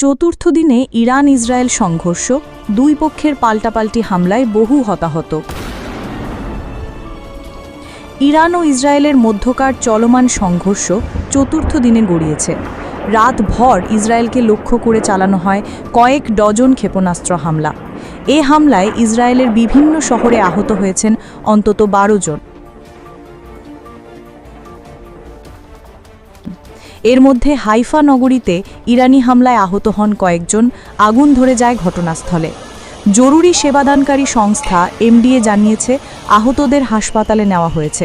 চতুর্থ দিনে Iran Israel সংঘর্ষ, দুই পক্ষের পাল্টাপাল্টি হামলায় বহু হতাহত। ইরান ও ইসরায়েলের মধ্যকার চলমান সংঘর্ষ চতুর্থ দিনে গড়িয়েছে। রাতভর ইসরায়েলকে লক্ষ্য করে চালানো হয় কয়েক ডজন ক্ষেপণাস্ত্র হামলা। এ হামলায় ইসরায়েলের বিভিন্ন শহরে আহত হয়েছেন অন্তত বারো জন। এর মধ্যে হাইফা নগরীতে ইরানি হামলায় আহত হন কয়েকজন, আগুন ধরে যায় ঘটনাস্থলে। জরুরি সেবাদানকারী সংস্থা এমডিএ জানিয়েছে, আহতদের হাসপাতালে নেওয়া হয়েছে।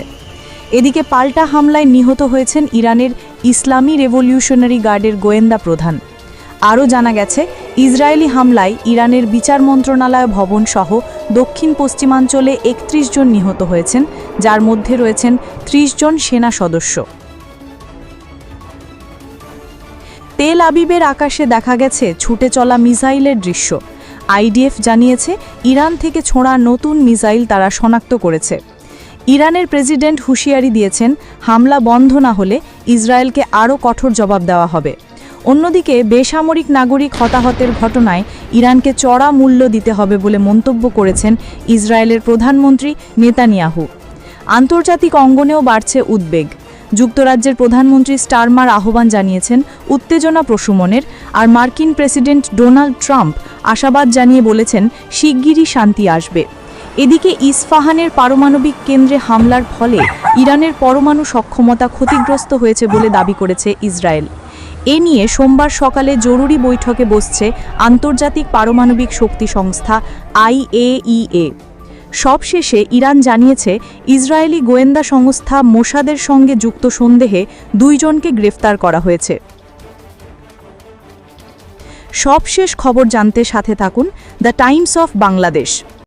এদিকে পাল্টা হামলায় নিহত হয়েছেন ইরানের ইসলামী রেভলিউশনারি গার্ডের গোয়েন্দা প্রধান। আরও জানা গেছে, ইসরায়েলি হামলায় ইরানের বিচার মন্ত্রণালয় ভবন সহ দক্ষিণ পশ্চিমাঞ্চলে একত্রিশ জন নিহত হয়েছেন, যার মধ্যে রয়েছেন ত্রিশ জন সেনা সদস্য। তেল আবিবের আকাশে দেখা গেছে ছুটে চলা মিসাইলের দৃশ্য। আইডিএফ জানিয়েছে, ইরান থেকে ছোঁড়া নতুন মিসাইল তারা শনাক্ত করেছে। ইরানের প্রেসিডেন্ট হুঁশিয়ারি দিয়েছেন, হামলা বন্ধ না হলে ইসরায়েলকে আরও কঠোর জবাব দেওয়া হবে। অন্যদিকে, বেসামরিক নাগরিক হতাহতের ঘটনায় ইরানকে চড়া মূল্য দিতে হবে বলে মন্তব্য করেছেন ইসরায়েলের প্রধানমন্ত্রী নেতানিয়াহু। আন্তর্জাতিক অঙ্গনেও বাড়ছে উদ্বেগ। যুক্তরাজ্যের প্রধানমন্ত্রী স্টারমার আহ্বান জানিয়েছেন উত্তেজনা প্রশমনের, আর মার্কিন প্রেসিডেন্ট ডোনাল্ড ট্রাম্প আশাবাদ জানিয়ে বলেছেন, শিগগিরই শান্তি আসবে। এদিকে ইস্ফাহানের পারমাণবিক কেন্দ্রে হামলার ফলে ইরানের পরমাণু সক্ষমতা ক্ষতিগ্রস্ত হয়েছে বলে দাবি করেছে ইসরায়েল। এ নিয়ে সোমবার সকালে জরুরি বৈঠকে বসছে আন্তর্জাতিক পারমাণবিক শক্তি সংস্থা আইএইএ। সবশেষে ইরান জানিয়েছে, ইসরায়েলি গোয়েন্দা সংস্থা মোসাদের সঙ্গে যুক্ত সন্দেহে দুইজনকে গ্রেফতার করা হয়েছে। সবশেষ খবর জানতে সাথে থাকুন, দ্য টাইমস অফ বাংলাদেশ।